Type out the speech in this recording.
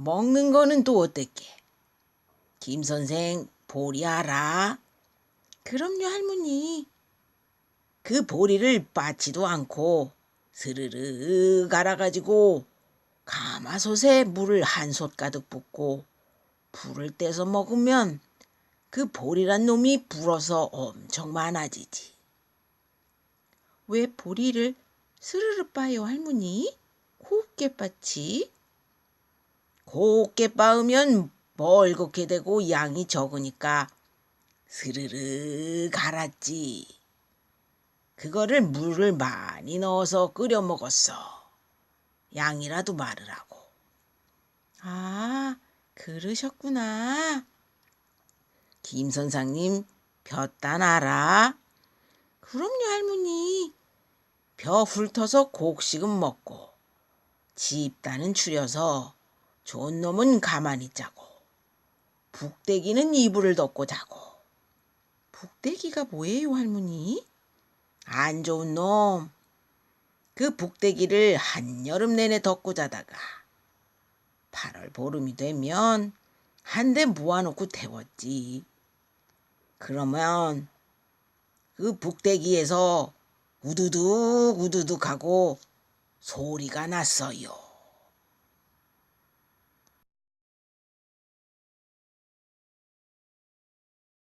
먹는 거는 또 어땠게? 김 선생 보리 알아? 그럼요 할머니. 그 보리를 빠지도 않고 스르르 갈아가지고 가마솥에 물을 한 솥 가득 붓고 불을 떼서 먹으면 그 보리란 놈이 불어서 엄청 많아지지. 왜 보리를 스르르 빠요 할머니? 곱게 빠지? 곱게 빻으면 멀겋게 되고 양이 적으니까 스르르 갈았지. 그거를 물을 많이 넣어서 끓여 먹었어. 양이라도 마르라고. 아, 그러셨구나. 김 선상님, 볕단 알아? 그럼요, 할머니. 벼 훑어서 곡식은 먹고, 집단은 추려서 좋은 놈은 가만히 짜고, 북대기는 이불을 덮고 자고. 북대기가 뭐예요, 할머니? 안 좋은 놈. 그 북대기를 한여름 내내 덮고 자다가 8월 보름이 되면 한 대 모아놓고 태웠지. 그러면 그 북대기에서 우두둑 우두둑 하고 소리가 났어요.